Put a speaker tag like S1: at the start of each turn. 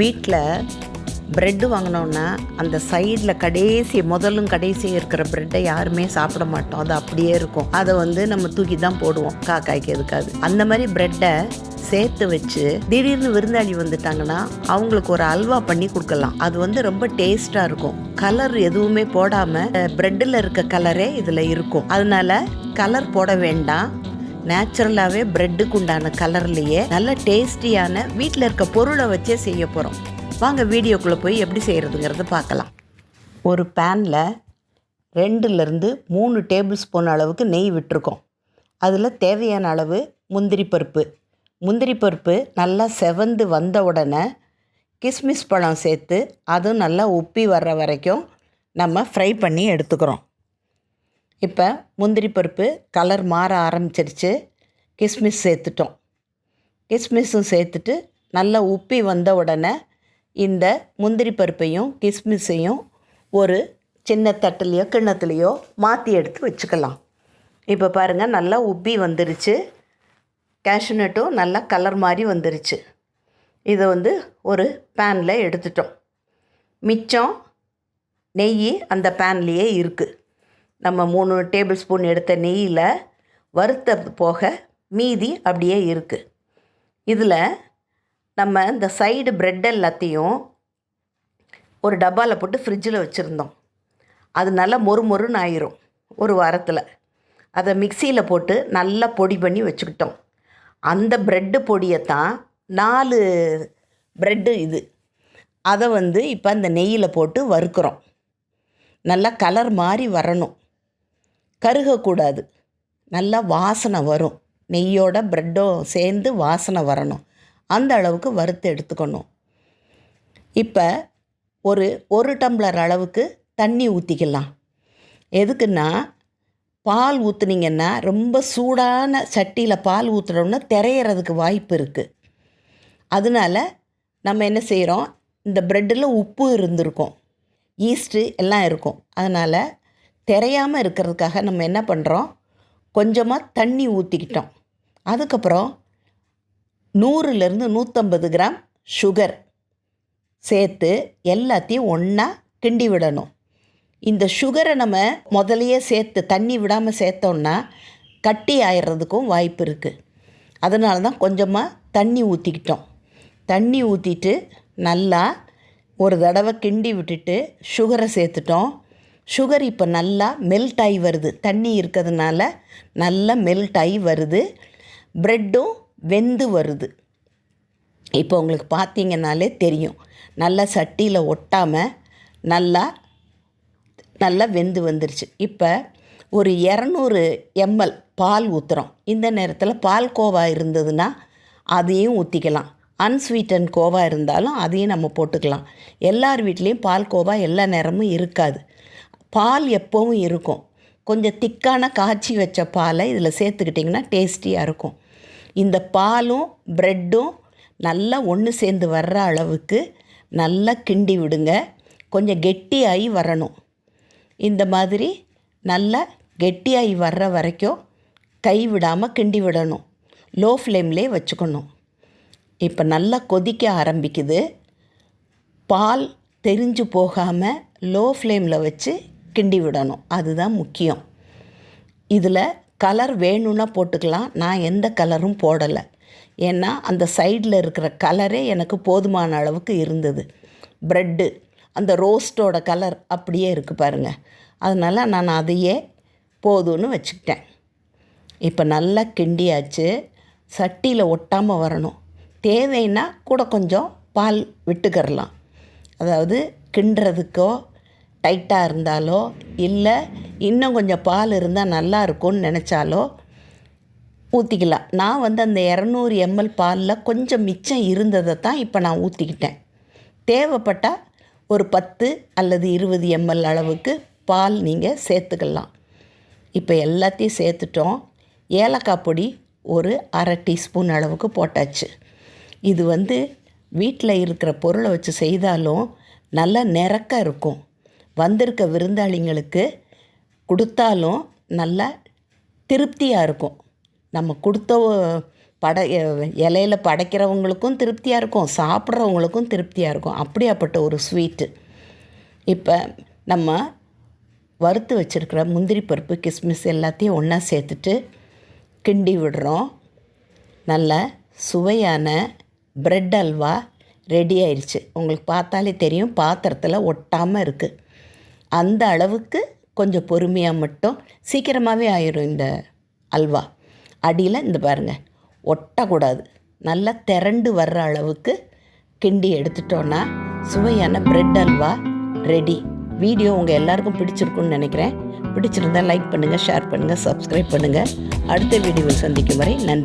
S1: வீட்டில் ப்ரெட்டு வாங்கினோன்னா அந்த சைடில் கடைசி முதலும் கடைசி இருக்கிற ப்ரெட்டை யாருமே சாப்பிட மாட்டோம். அது அப்படியே இருக்கும். அதை வந்து நம்ம தூக்கி தான் போடுவோம். காக்காய்க்கு எதுக்காது அந்த மாதிரி ப்ரெட்டை சேர்த்து வச்சு திடீர்னு விருந்தாளி வந்துட்டாங்கன்னா அவங்களுக்கு ஒரு அல்வா பண்ணி கொடுக்கலாம். அது வந்து ரொம்ப டேஸ்ட்டாக இருக்கும். கலர் எதுவுமே போடாமல் ப்ரெட்டில் இருக்க கலரே இதில் இருக்கும். அதனால கலர் போட வேண்டாம். நேச்சுரலாகவே ப்ரெட்டுக்கு உண்டான கலர்லேயே நல்ல டேஸ்டியான வீட்டில் இருக்க பொருளை வச்சே செய்ய போகிறோம் வாங்க வீடியோக்குள்ளே போய் எப்படி செய்கிறதுங்கிறத பார்க்கலாம். ஒரு பேனில் ரெண்டுலேருந்து மூணு டேபிள் ஸ்பூன் அளவுக்கு நெய் விட்டுருக்கோம். அதில் தேவையான அளவு முந்திரி பருப்பு. முந்திரி பருப்பு நல்லா செவந்து வந்த உடனே கிஸ்மிஸ் பழம் சேர்த்து அதுவும் நல்லா உப்பி வர்ற வரைக்கும் நம்ம ஃப்ரை பண்ணி எடுத்துக்கிறோம். இப்போ முந்திரி பருப்பு கலர் மாற ஆரம்பிச்சிருச்சு. கிஸ்மிஸ் சேர்த்துட்டோம். கிஸ்மிஸும் சேர்த்துட்டு நல்லா உப்பி வந்த உடனே இந்த முந்திரி பருப்பையும் கிஸ்மிஸையும் ஒரு சின்ன தட்டுலேயோ கிண்ணத்துலேயோ மாற்றி எடுத்து வச்சுக்கலாம். இப்போ பாருங்கள் நல்லா உப்பி வந்துருச்சு. கேஷ்நட்டும் நல்லா கலர் மாதிரி வந்துருச்சு. இதை வந்து ஒரு பேனில் எடுத்துட்டோம். மிச்சம் நெய் அந்த பேன்லேயே இருக்குது நம்ம மூணு டேபிள் ஸ்பூன் எடுத்த நெய்யில் வறுத்த போக மீதி அப்படியே இருக்குது இதில் நம்ம இந்த சைடு ப்ரெட் எல்லாத்தையும் ஒரு டப்பாவில் போட்டு ஃப்ரிட்ஜில் வச்சுருந்தோம். அது நல்லா மொறு மொறுன்னு ஆயிரும் ஒரு வாரத்தில். அதை மிக்சியில் போட்டு நல்லா பொடி பண்ணி வச்சுக்கிட்டோம். அந்த ப்ரெட்டு பொடியைத்தான் நாலு ப்ரெட்டு இது. அதை வந்து இப்போ அந்த நெய்யில் போட்டு வறுக்கிறோம். நல்லா கலர் மாதிரி வரணும். கருகக்கூடாது. நல்லா வாசனை வரும். நெய்யோட ப்ரெட்டும் சேர்ந்து வாசனை வரணும். அந்த அளவுக்கு வறுத்து எடுத்துக்கணும். இப்போ ஒரு ஒரு டம்ளர் அளவுக்கு தண்ணி ஊற்றிக்கலாம் எதுக்குன்னா பால் ஊற்றுனீங்கன்னா ரொம்ப சூடான சட்டியில் பால் ஊற்றுறோம்னா திரையிறதுக்கு வாய்ப்பு இருக்குது அதனால நம்ம என்ன செய்கிறோம் இந்த ப்ரெட்டில் உப்பு இருந்திருக்கும். ஈஸ்ட்டு எல்லாம் இருக்கும். அதனால் திரையாமல் இருக்கிறதுக்காக நம்ம என்ன பண்ணுறோம் கொஞ்சமாக தண்ணி ஊற்றிக்கிட்டோம் அதுக்கப்புறம் நூறுலேருந்து நூற்றம்பது கிராம் சுகர் சேர்த்து எல்லாத்தையும் ஒன்றா கிண்டி விடணும். இந்த சுகரை நம்ம முதலையே சேர்த்து தண்ணி விடாமல் சேர்த்தோன்னா கட்டி ஆயிடுறதுக்கும் வாய்ப்பு இருக்குது அதனால தான் கொஞ்சமாக தண்ணி ஊற்றிக்கிட்டோம் தண்ணி ஊற்றிட்டு நல்லா ஒரு தடவை கிண்டி விட்டுட்டு சுகரை சேர்த்துட்டோம். சுகர் இப்போ நல்லா மெல்ட் ஆகி வருது. தண்ணி இருக்கிறதுனால நல்லா மெல்ட் ஆகி வருது. ப்ரெட்டும் வெந்து வருது. இப்போ உங்களுக்கு பார்த்தீங்கன்னாலே தெரியும். நல்லா சட்டியில் ஒட்டாமல் நல்லா நல்லா வெந்து வந்துருச்சு. இப்போ ஒரு இரநூறு எம்எல் பால் ஊற்றுறோம் இந்த நேரத்தில் பால் கோவா இருந்ததுன்னா அதையும் ஊற்றிக்கலாம் அன்ஸ்வீட்டன் கோவா இருந்தாலும் அதையும் நம்ம போட்டுக்கலாம். எல்லார் வீட்லேயும் பால் கோவா எல்லா நேரமும் இருக்காது. பால் எப்போவும் இருக்கும். கொஞ்சம் திக்கான காய்ச்சி வச்ச பாலை இதில் சேர்த்துக்கிட்டிங்கன்னா டேஸ்டியாக இருக்கும். இந்த பாலும் ப்ரெட்டும் நல்லா ஒன்று சேர்ந்து வர்ற அளவுக்கு நல்லா கிண்டி விடுங்க. கொஞ்சம் கெட்டியாகி வரணும். இந்த மாதிரி நல்லா கெட்டியாகி வர்ற வரைக்கும் கை விடாமல் கிண்டி விடணும். லோ ஃப்ளேம்லேயே வச்சுக்கணும். இப்போ நல்லா கொதிக்க ஆரம்பிக்குது. பால் தெரிஞ்சு போகாமல் லோ ஃப்ளேமில் வச்சு கிண்டி விடணும். அதுதான் முக்கியம். இதில் கலர் வேணும்னா போட்டுக்கலாம். நான் எந்த கலரும் போடலை. ஏன்னா அந்த சைடில் இருக்கிற கலரே எனக்கு போதுமான அளவுக்கு இருந்தது. ப்ரெட்டு அந்த ரோஸ்ட்டோட கலர் அப்படியே இருக்குது பாருங்கள் அதனால் நான் அதையே போதும்னு வச்சுக்கிட்டேன். இப்போ நல்லா கிண்டியாச்சு. சட்டியில் ஒட்டாமல் வரணும். தேவைன்னா கூட கொஞ்சம் பால் விட்டுக்கரலாம். அதாவது கிண்டுறதுக்கோ டைட்டாக இருந்தாலோ இல்லை இன்னும் கொஞ்சம் பால் இருந்தால் நல்லா இருக்கும்னு நினச்சாலோ ஊற்றிக்கலாம் நான் வந்து அந்த இரநூறு எம்எல் பாலில் கொஞ்சம் மிச்சம் இருந்ததை தான் இப்போ நான் ஊற்றிக்கிட்டேன் தேவைப்பட்டால் ஒரு பத்து அல்லது இருபது எம்எல் அளவுக்கு பால் நீங்கள் சேர்த்துக்கலாம். இப்போ எல்லாத்தையும் சேர்த்துட்டோம். ஏலக்காய் பொடி ஒரு அரை டீஸ்பூன் அளவுக்கு போட்டாச்சு. இது வந்து வீட்டில் இருக்கிற பொருளை வச்சு செய்தாலும் நல்லா நிறக்க இருக்கும். வந்திருக்க விருந்தாளிங்களுக்கு கொடுத்தாலும் நல்லா திருப்தியாக இருக்கும். நம்ம கொடுத்த பட இலையில படைக்கிறவங்களுக்கும் திருப்தியாக இருக்கும். சாப்பிட்றவங்களுக்கும் திருப்தியாக இருக்கும். அப்படியாப்பட்ட ஒரு ஸ்வீட்டு இப்போ நம்ம வறுத்து வச்சுருக்கிற முந்திரி பருப்பு கிஸ்மிஸ் எல்லாத்தையும் ஒன்றா சேர்த்துட்டு கிண்டி விடுறோம். நல்ல சுவையான ப்ரெட் அல்வா ரெடி ஆயிடுச்சு. உங்களுக்கு பார்த்தாலே தெரியும். பாத்திரத்தில் ஒட்டாமல் இருக்குது அந்த அளவுக்கு கொஞ்சம் பொறுமையாக மட்டும் சீக்கிரமாகவே ஆயிரும் இந்த அல்வா. அடியில் இந்த பாருங்கள் ஒட்டக்கூடாது. நல்லா திரண்டு வர்ற அளவுக்கு கிண்டி எடுத்துட்டோன்னா சுவையான பிரெட் அல்வா ரெடி வீடியோ உங்கள் எல்லாருக்கும் பிடிச்சிருக்குன்னு நினைக்கிறேன். பிடிச்சிருந்தா லைக் பண்ணுங்கள் ஷேர் பண்ணுங்கள் சப்ஸ்கிரைப் பண்ணுங்கள் அடுத்த வீடியோவில் சந்திக்கும் வரை நன்றி.